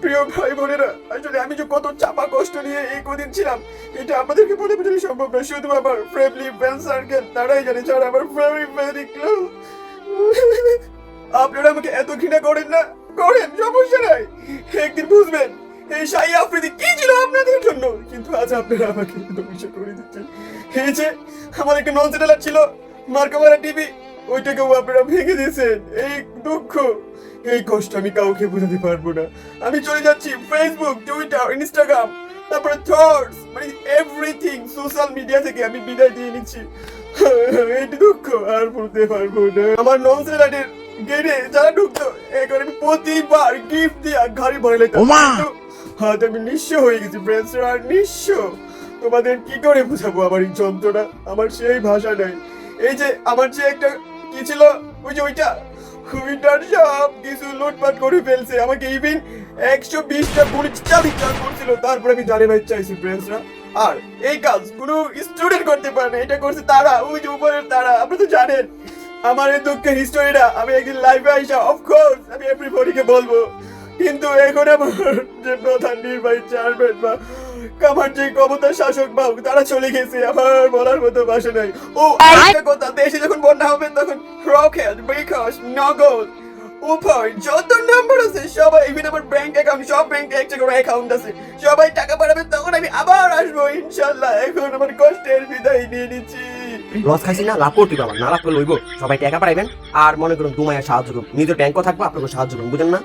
প্রিয় ভাই বোনেরা, আসলে আমি যে কত চাপা কষ্ট নিয়ে এই কদিন ছিলাম, এটা আপনাদেরকে বলে বোঝানো সম্ভব না শুধু আমার ফ্রেন্ডলি ফ্রেন্ড সার্কেল তারাই জানে যারা আমার ভেরি ভেরি ক্লোজ আপনারা আমাকে এত ঘৃণা করেন না? করেন, সমস্যা নাই। একদিন বুঝবেন, এই শাহী আফ্রিদি কি ছিল আপনাদের জন্য? কিন্তু আজ আপনারা আমাকে ধ্বংস করে দিচ্ছেন। এই যে, আমার একটা নন চ্যানেলার ছিল মার্কামারা টিভি। ওইটাকেও আপনারা ভেঙে দিয়েছেন। এই দুঃখ। এই কষ্ট আমি কাউকে বোঝাতে পারব না। আমি চলে যাচ্ছি ফেসবুক টুইটার ইনস্টাগ্রাম তারপরে থটস মানে এভরিথিং সোশ্যাল মিডিয়া থেকে আমি বিদায় দিয়ে নিচ্ছি। এই দুঃখ আর বলতে পারব না। আমার নন চ্যানেলের গেটে যারা ঢুকতো এখন আমি প্রতিবার গিফট দিয়ে ঘাড়ি ভরে লেতাম। হাত আমি নিঃস্ব হয়ে গেছি ফ্রেন্ডস আর নিঃস্ব। তোমাদের কি করে বুঝাবো আমার এই যন্ত্রণা? আমার সেই ভাষা নাই। এই যে আমার যে একটা কি ছিল ওই যে ওইটা। সব কিছু লুটপাট করে ফেলছে। আমাকে ইভিন একশো বিশটা করছিল। তারপরে আমি জানি ভাই চাইছি ফ্রেন্ডসরা আর এই কাজ কোনো স্টুডেন্ট করতে পারে না। এটা করছে তারা, ওই যে উপরের তারা। আপনি তো জানেন, আমার এই দুঃখের হিস্টোরিটা আমি একদিন লাইফে আইসা অফকোর্স আমি এভরিবডিকে বলব। কিন্তু এখন আমার যে প্রধান নির্বাহী চেয়ারম্যান বা আমার যে ক্ষমতা শাসক বা তারা চলে গেছে। আমার বলার মতো ভাষা নাই। ও একটা কথা দেশে যখন বন্যা হবে তখন রকেট বিকাশ নগদ উভয় যত নাম্বার আছে সবাই ইভেন আমার ব্যাংক অ্যাকাউন্ট সব ব্যাংকে একটা করে অ্যাকাউন্ট আছে। সবাই টাকা পাঠাবে তখন আমি আবার আসব ইনশাল্লাহ। এখন আমার কষ্টের বিদায় নিয়ে নিচ্ছি। লস খাইছি না লাভ করতে পারবেন না। লাভ করলে হইব। সবাই টাকা পাঠাইবেন আর মনে করুন দুমাইয়া সাহায্য করুন। নিজের ব্যাংকও থাকব আপনাকে সাহায্য করুন বুঝেন না?